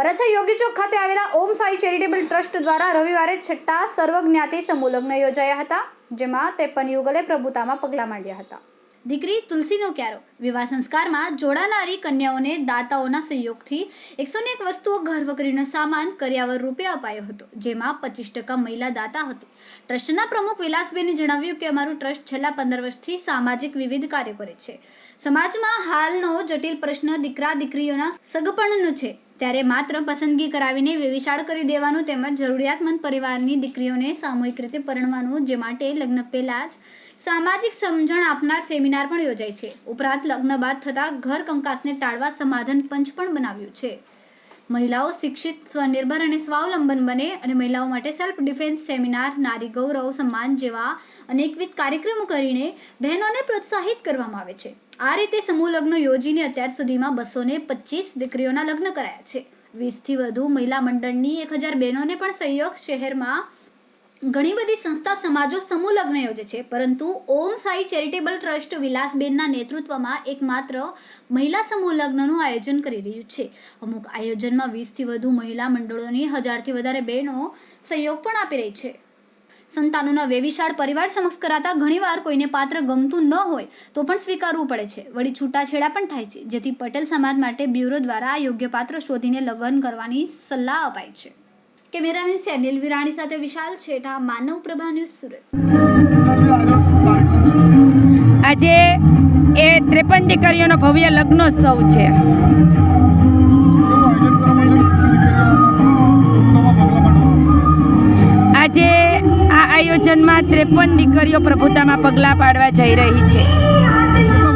વરાછા યોગી ચોક ખાતે આવેલા ઓમ Sai charitable trust દ્વારા રવિવારે છઠ્ઠા સર્વજ્ઞાતિ સમૂહલગ્ન યોજાયા હતા, જેમાં ત્રેપન યુગલે પ્રભુતામાં પગલાં માંડ્યા હતા. દીકરી તુલસીનો ક્યારો? વિવાહ સંસ્કારમાં જોડાનારી કન્યાઓને દાતાઓના સહયોગથી એકસો એક વસ્તુઓ ઘર વકરીનો સામાન કર્યાવર રૂપે અપાયો હતો, જેમાં પચીસ ટકા મહિલા દાતા હતી. ટ્રસ્ટના પ્રમુખ વિલાસબેને જણાવ્યું કે અમારું ટ્રસ્ટ છેલ્લા પંદર વર્ષથી સામાજિક વિવિધ કાર્યો કરે છે. સમાજમાં હાલનો જટિલ પ્રશ્ન દીકરા દીકરીઓના સગપણનો છે. ત્યારે માત્ર પસંદગી કરાવીને વેવિશાળ કરી દેવાનું તેમજ જરૂરિયાતમંદ પરિવારની દીકરીઓને સામૂહિક રીતે પરણવાનું, જે માટે લગ્ન પહેલાં જ સામાજિક સમજણ આપનાર સેમિનાર પણ યોજાય છે. ઉપરાંત લગ્ન બાદ થતા ઘર કંકાસને ટાળવા સમાધાન પંચ પણ બનાવ્યું છે. મહિલાઓ શિક્ષિત, સ્વનિર્ભર અને સ્વાવલંબન બને અને મહિલાઓ માટે સેલ્ફ ડિફેન્સ સેમિનાર નારી ગૌરવ સન્માન જેવા અનેકવિધ કાર્યક્રમો કરીને બહેનોને પ્રોત્સાહિત કરવામાં આવે છે. આ રીતે સમૂહ લગ્ન યોજીને અત્યાર સુધીમાં બસો ને પચીસ દીકરીઓના લગ્ન કરાયા છે. વીસથી વધુ મહિલા મંડળની એક હજાર બહેનોને પણ સહયોગ શહેરમાં ઘણી બધી સંસ્થા સમાજો સમૂહ લગ્ન યોજે છે, પરંતુ ઓમ સાઈ ચેરિટેબલ ટ્રસ્ટ વિલાસબેનના નેતૃત્વમાં એકમાત્ર મહિલા સમૂહ લગ્નનું આયોજન કરી રહ્યું છે. અમુક આયોજનમાં વીસથી વધુ મહિલા મંડળોની હજારથી વધારે બહેનો સહયોગ પણ આપી રહી છે. સંતાનોના વેવિશાળ પરિવાર સમક્ષ કરાતા ઘણીવાર કોઈને પાત્ર ગમતું ન હોય તો પણ સ્વીકારવું પડે છે. વળી છૂટાછેડા પણ થાય છે, જેથી પટેલ સમાજ માટે બ્યુરો દ્વારા યોગ્ય પાત્ર શોધીને લગ્ન કરવાની સલાહ અપાય છે. કેમેરામેન સેનિલ વિરાણી સાથે વિશાલ છેઠા, માનવ પ્રભા ન્યૂઝ સુરત. આજે એ ત્રેપન દીકરીઓનો ભવ્ય લગ્નોત્સવ છે. આજે આ આયોજનમાં ત્રેપન દીકરીઓ પ્રભુતામાં પગલાં પાડવા જઈ રહી છે.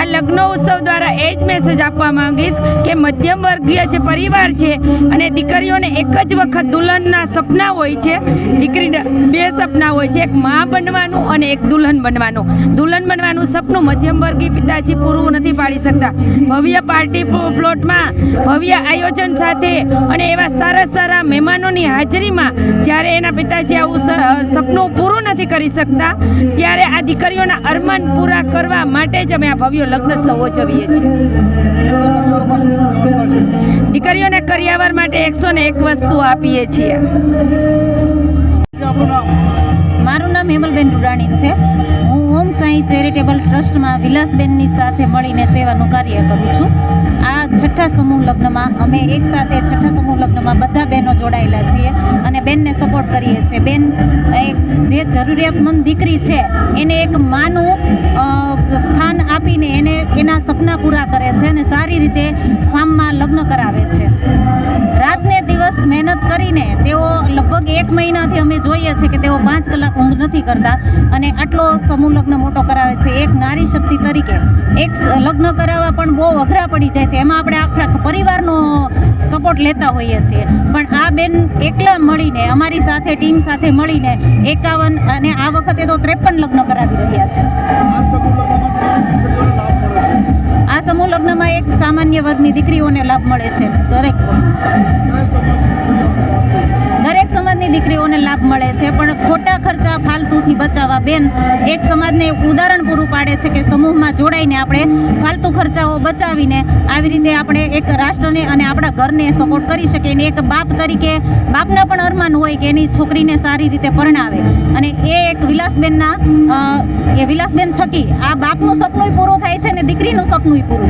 આ લગ્ન ઉત્સવ દ્વારા એ જ મેસેજ આપવા માંગીશ કે મધ્યમ વર્ગીય જે પરિવાર છે અને દીકરીઓને એક જ વખત દુલ્હનના સપના હોય છે દીકરી બે સપના હોય છે, એક મા બનવાનું અને એક દુલ્હન બનવાનું. દુલ્હન બનવાનું સપનું મધ્યમ વર્ગીય પિતાજી પૂરું નથી પાડી શકતા. ભવ્ય પાર્ટી પ્લો- પ્લોટમાં, ભવ્ય આયોજન સાથે અને એવા સારા સારા મહેમાનોની હાજરીમાં જ્યારે એના પિતાજી આવું સપનું પૂરું નથી કરી શકતા, ત્યારે આ દીકરીઓના અરમાન પૂરા કરવા માટે જ અમે આ ભવ્ય લગ્ન સૌ જવીએ છીએ. દીકરીઓને કરિયાવર માટે એકસો ને એક વસ્તુ આપીએ છીએ. મારું નામ હેમલબેન રૂડાણી છે. હું ઓમ સાંઈ ચેરિટેબલ ટ્રસ્ટમાં વિલાસબેનની સાથે મળીને સેવાનું કાર્ય કરું છું. આ છઠ્ઠા સમૂહ લગ્નમાં અમે એક સાથે છઠ્ઠા સમૂહ લગ્નમાં બધા બહેનો જોડાયેલા છીએ અને બેનને સપોર્ટ કરીએ છીએ. બેન એક જે જરૂરિયાતમંદ દીકરી છે, એને એક માનું આપીને એને એના સપના પૂરા કરે છે અને સારી રીતે ફાર્મમાં લગ્ન કરાવે છે. રાતને દિવસ મહેનત કરીને તેઓ લગભગ એક મહિનાથી અમે જોઈએ છે કે તેઓ પાંચ કલાક ઊંઘ નથી કરતા અને આટલો સમૂહ લગ્ન મોટો કરાવે છે. એક નારી શક્તિ તરીકે એક લગ્ન કરાવવા પણ બહુ અઘરા પડી જાય છે. એમાં આપણે આખા પરિવારનો સપોર્ટ લેતા હોઈએ છીએ. પણ આ બેન એકલા મળીને, અમારી સાથે ટીમ સાથે મળીને એકાવન અને આ વખતે તો ત્રેપન લગ્ન કરાવી રહ્યા છે. લગ્નમાં એક સામાન્ય વર્ગની દીકરીઓને લાભ મળે છે. દરેક દરેક સમાજની દીકરીઓને લાભ મળે છે, પણ ખોટા ખર્ચા ફાલતુથી બચાવવા બેન એક સમાજને ઉદાહરણ પૂરું પાડે છે કે સમૂહમાં જોડાઈને આપણે ફાલતુ ખર્ચાઓ બચાવીને આવી રીતે આપણે એક રાષ્ટ્રને અને આપણા ઘરને સપોર્ટ કરી શકીએ અને એક બાપ તરીકે બાપના પણ અરમાન હોય કે એની છોકરીને સારી રીતે પરણાવે. અને એ એક વિલાસબેનના એ વિલાસબેન થકી આ બાપનું સપનું પૂરું થાય છે અને દીકરીનું સપનું પૂરું